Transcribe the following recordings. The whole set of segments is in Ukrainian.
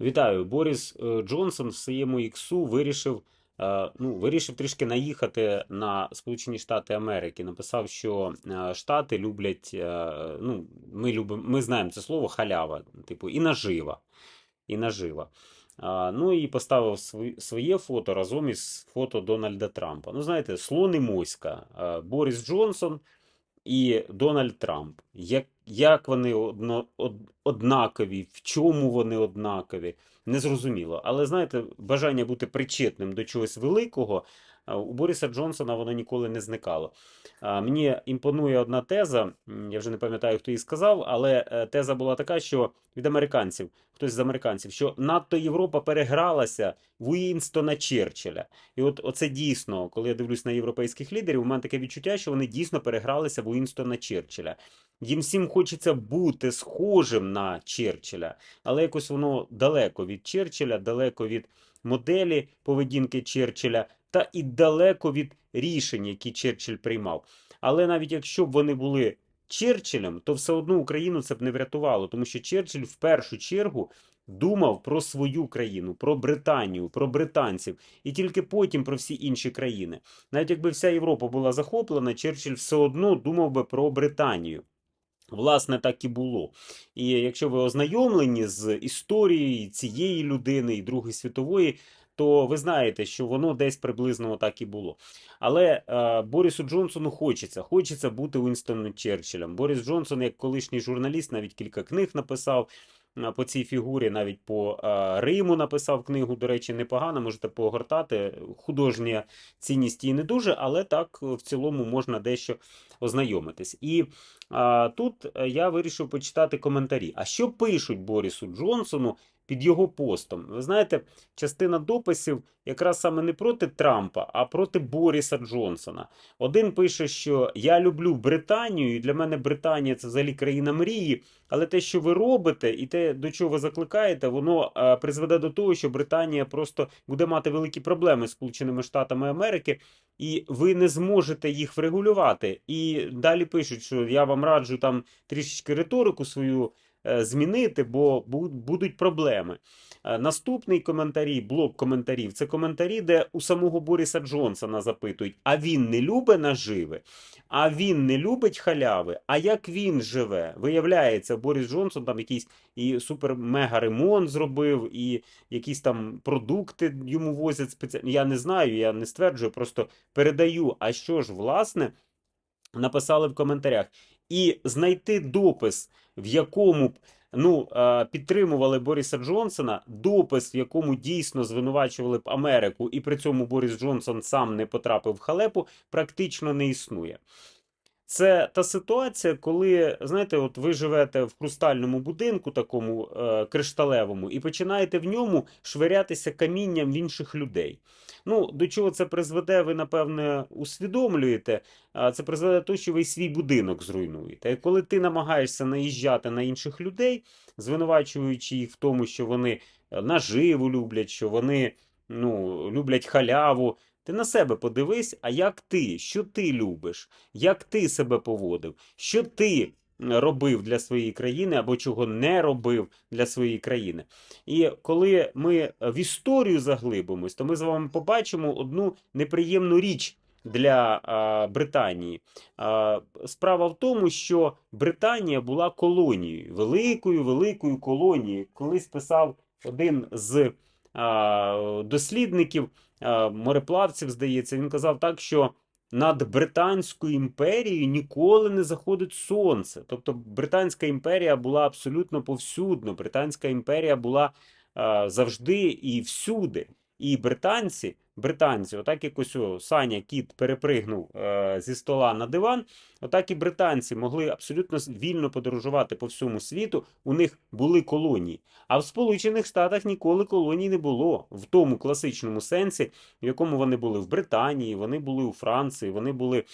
Вітаю, Борис е, Джонсон в своєму іксу вирішив, е, ну, вирішив трішки наїхати на Сполучені Штати Америки. Написав, що е, Штати люблять, ну, ми любимо, ми знаємо це слово халява, типу, і нажива. І нажива. Ну і поставив своє фото разом із фото Дональда Трампа. Ну, знаєте, слон і моська. Борис Джонсон і Дональд Трамп. Як, як вони одно, од, однакові, в чому вони однакові, незрозуміло. Але знаєте, бажання бути причетним до чогось великого у Бориса Джонсона воно ніколи не зникало. Мені імпонує одна теза, я вже не пам'ятаю, хто її сказав, але е, теза була така, що від американців, хтось з американців, що надто Європа перегралася в Уінстона Черчилля. І от оце дійсно, коли я дивлюсь на європейських лідерів, у мене таке відчуття, що вони дійсно перегралися в Уінстона Черчилля. Їм всім хочеться бути схожим на Черчилля, але якось воно далеко від Черчилля, далеко від моделі поведінки Черчилля та і далеко від рішень, які Черчилль приймав. Але навіть якщо б вони були Черчиллем, то все одно Україну це б не врятувало, тому що Черчилль в першу чергу думав про свою країну, про Британію, про британців, і тільки потім про всі інші країни. Навіть якби вся Європа була захоплена, Черчилль все одно думав би про Британію. Власне, так і було. І якщо ви ознайомлені з історією цієї людини і Другої світової, то ви знаєте, що воно десь приблизно так і було. Але е, Борису Джонсону хочеться, хочеться бути Уінстоном Черчиллем. Борис Джонсон, як колишній журналіст, навіть кілька книг написав по цій фігурі, навіть по е, Риму написав книгу. До речі, непогано, можете погортати. Художня цінність її не дуже, але так в цілому можна дещо ознайомитись. І а, тут е, я вирішив почитати коментарі. А що пишуть Борісу Джонсону під його постом? Ви знаєте, частина дописів якраз саме не проти Трампа, а проти Бориса Джонсона. Один пише, що я люблю Британію, і для мене Британія це взагалі країна мрії. Але те, що ви робите, і те, до чого ви закликаєте, воно е, призведе до того, що Британія просто буде мати великі проблеми з Сполученими Штатами Америки, і ви не зможете їх врегулювати. І далі пишуть, що я вам раджу там трішечки риторику свою змінити, бо будуть проблеми. Е, Наступний коментарі, блок коментарів, це коментарі, де у самого Бориса Джонсона запитують: а він не любить наживи, а він не любить халяви. А як він живе? Виявляється, Борис Джонсон там якийсь і супер-мега ремонт зробив, і якісь там продукти йому возять спеціально. Я не знаю, я не стверджую, просто передаю. А що ж, власне, написали в коментарях. І знайти допис, в якому б ну, е, підтримували Бориса Джонсона, допис, в якому дійсно звинувачували б Америку, і при цьому Борис Джонсон сам не потрапив в халепу, практично не існує. Це та ситуація, коли, знаєте, от ви живете в хрустальному будинку, такому е, кришталевому, і починаєте в ньому швирятися камінням в інших людей. Ну, до чого це призведе, ви напевне усвідомлюєте. А це призведе до того, що ви свій будинок зруйнуєте. І коли ти намагаєшся наїжджати на інших людей, звинувачуючи їх в тому, що вони е, наживу люблять, що вони ну, люблять халяву. Ти на себе подивись, а як ти, що ти любиш, як ти себе поводив, що ти робив для своєї країни або чого не робив для своєї країни. І коли ми в історію заглибимось, то ми з вами побачимо одну неприємну річ для а, Британії. А, справа в тому, що Британія була колонією, великою великою колонією. Колись писав один з а, дослідників, мореплавців, здається, він казав так, що над Британською імперією ніколи не заходить сонце. Тобто Британська імперія була абсолютно повсюдно. Британська імперія була завжди і всюди. І британці, британці, отак якось Саня Кіт перепригнув е, зі стола на диван, отак і британці могли абсолютно вільно подорожувати по всьому світу. У них були колонії. А в Сполучених Штатах ніколи колоній не було в тому класичному сенсі, в якому вони були в Британії, вони були у Франції, вони були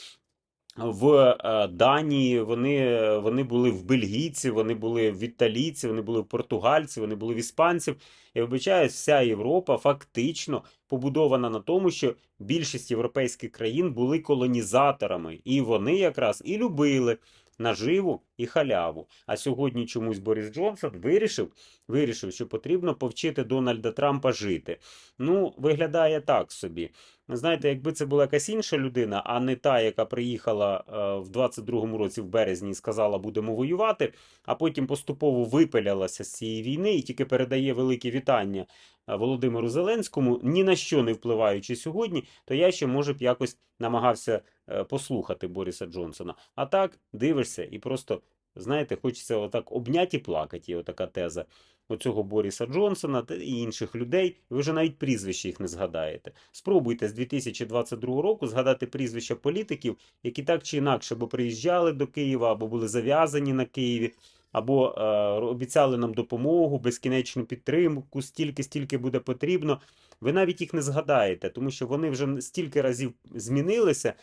в е, Данії, вони, вони були в бельгійці, вони були в італійці, вони були в португальці, вони були в іспанців. Я вибачаю, вся Європа фактично побудована на тому, що більшість європейських країн були колонізаторами, і вони якраз і любили наживу і халяву. А сьогодні чомусь Борис Джонсон вирішив, вирішив, що потрібно повчити Дональда Трампа жити. Ну, виглядає так собі. Знаєте, якби це була якась інша людина, а не та, яка приїхала е, в 22-му році в березні і сказала, будемо воювати, а потім поступово випилялася з цієї війни і тільки передає великі вітання е, Володимиру Зеленському, ні на що не впливаючи сьогодні, то я ще може б якось намагався послухати Бориса Джонсона. А так дивишся і просто, знаєте, хочеться отак обняти і плакати. Є отака теза оцього Боріса Джонсона та і інших людей. Ви вже навіть прізвища їх не згадаєте. Спробуйте з 2022 року згадати прізвища політиків, які так чи інакше або приїжджали до Києва, або були зав'язані на Києві. Або е, обіцяли нам допомогу, безкінечну підтримку, стільки, стільки буде потрібно. Ви навіть їх не згадаєте, тому що вони вже стільки разів змінилися,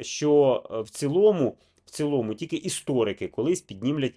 що е, в цілому, в цілому тільки історики колись піднімлять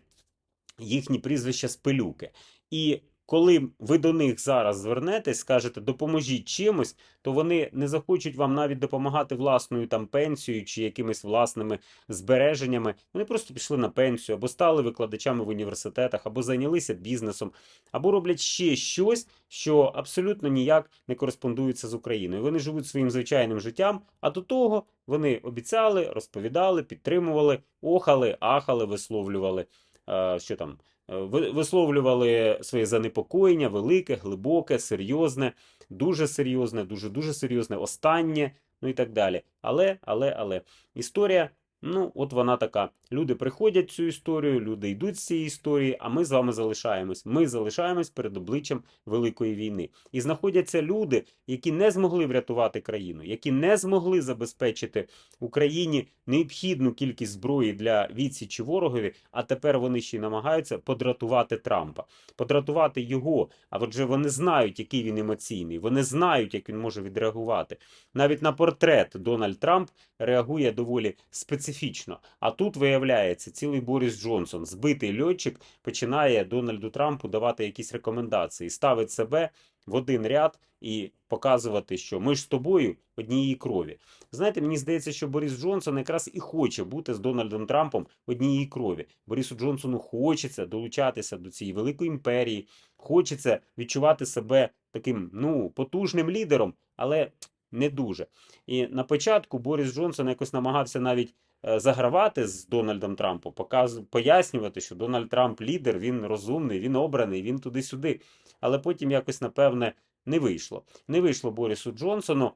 їхні прізвища з пилюки. І коли ви до них зараз звернетесь, скажете допоможіть чимось, то вони не захочуть вам навіть допомагати власною там пенсією чи якимись власними збереженнями. Вони просто пішли на пенсію, або стали викладачами в університетах, або зайнялися бізнесом, або роблять ще щось, що абсолютно ніяк не кореспондується з Україною. Вони живуть своїм звичайним життям, а до того вони обіцяли, розповідали, підтримували, охали, ахали, висловлювали. е, Що там висловлювали своє занепокоєння, велике, глибоке, серйозне, дуже серйозне, дуже дуже серйозне, останнє, ну і так далі. Але, але, але історія, ну, от вона така. Люди приходять в цю історію, люди йдуть з цієї історії, а ми з вами залишаємось. Ми залишаємось перед обличчям великої війни. І знаходяться люди, які не змогли врятувати країну, які не змогли забезпечити Україні необхідну кількість зброї для відсічі ворогові, а тепер вони ще й намагаються подратувати Трампа, подратувати його. А отже, вони знають, який він емоційний, вони знають, як він може відреагувати. Навіть на портрет Дональд Трамп реагує доволі специфічно. А тут виявляється, цілий Борис Джонсон, збитий льотчик, починає Дональду Трампу давати якісь рекомендації, ставить себе в один ряд і показувати, що ми ж з тобою однієї крові. Знаєте, мені здається, що Борис Джонсон якраз і хоче бути з Дональдом Трампом однієї крові. Борису Джонсону хочеться долучатися до цієї великої імперії, хочеться відчувати себе таким ну потужним лідером, але не дуже. І на початку Борис Джонсон якось намагався навіть загравати з Дональдом Трампом, показ... пояснювати, що Дональд Трамп лідер, він розумний, він обраний, він туди-сюди. Але потім якось, напевне, не вийшло. Не вийшло Борису Джонсону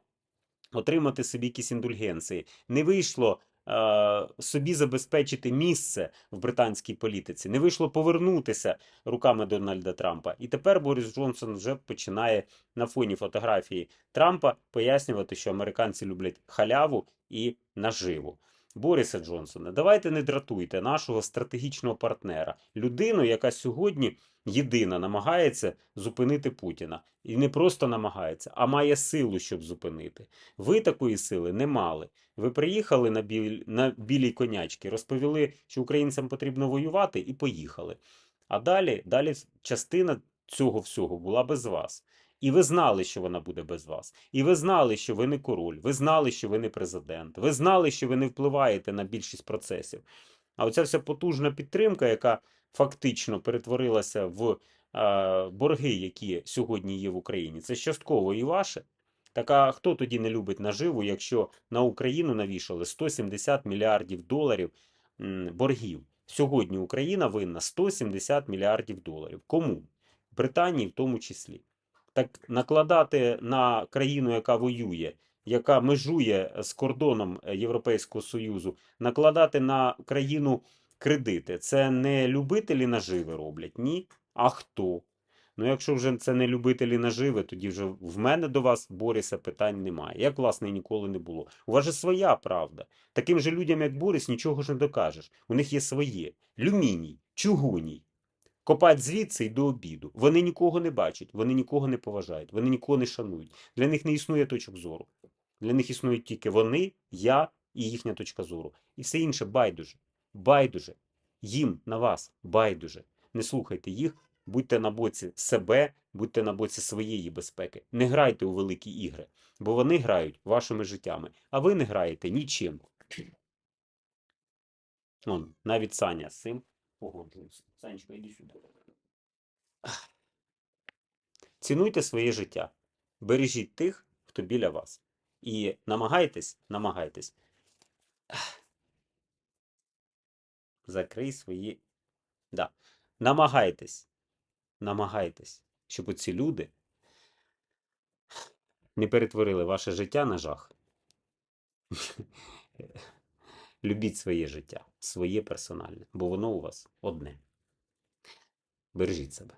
отримати собі якісь індульгенції. Не вийшло е, собі забезпечити місце в британській політиці. Не вийшло повернутися руками Дональда Трампа. І тепер Борис Джонсон вже починає на фоні фотографії Трампа пояснювати, що американці люблять халяву і наживу. Бориса Джонсона, давайте не дратуйте нашого стратегічного партнера, людину, яка сьогодні єдина намагається зупинити Путіна. І не просто намагається, а має силу, щоб зупинити. Ви такої сили не мали. Ви приїхали на, біль... на білій конячки, розповіли, що українцям потрібно воювати, і поїхали. А далі, далі частина цього всього була без вас. І ви знали, що вона буде без вас. І ви знали, що ви не король, ви знали, що ви не президент, ви знали, що ви не впливаєте на більшість процесів. А оця вся потужна підтримка, яка фактично перетворилася в е, борги, які сьогодні є в Україні, це частково і ваше. Так а хто тоді не любить наживу, якщо на Україну навішали 170 мільярдів доларів боргів? Сьогодні Україна винна 170 мільярдів доларів. Кому? Британії в тому числі. Так накладати на країну, яка воює, яка межує з кордоном е, Європейського Союзу, накладати на країну кредити. Це не любителі наживи роблять, ні. А хто? Ну, якщо вже це не любителі наживи, тоді вже в мене до вас, Бориса, питань немає. Як, власне, ніколи не було. У вас же своя правда. Таким же людям, як Борис, нічого ж не докажеш. У них є своє. Люміній, чугуній. Копать звідси й до обіду. Вони нікого не бачать, вони нікого не поважають, вони нікого не шанують. Для них не існує точок зору. Для них існують тільки вони, я і їхня точка зору. І все інше байдуже. Байдуже. Їм на вас байдуже. Не слухайте їх, будьте на боці себе, будьте на боці своєї безпеки. Не грайте у великі ігри, бо вони грають вашими життями, а ви не граєте нічим. Он, навіть Саня з цим погоджується. Санечка, іди сюди. Цінуйте своє життя. Бережіть тих, хто біля вас. І намагайтесь, намагайтесь. Закрий свої. Да. Намагайтесь. Намагайтесь, щоб оці люди не перетворили ваше життя на жах. Любіть своє життя, своє персональне, бо воно у вас одне. Бережіть себе.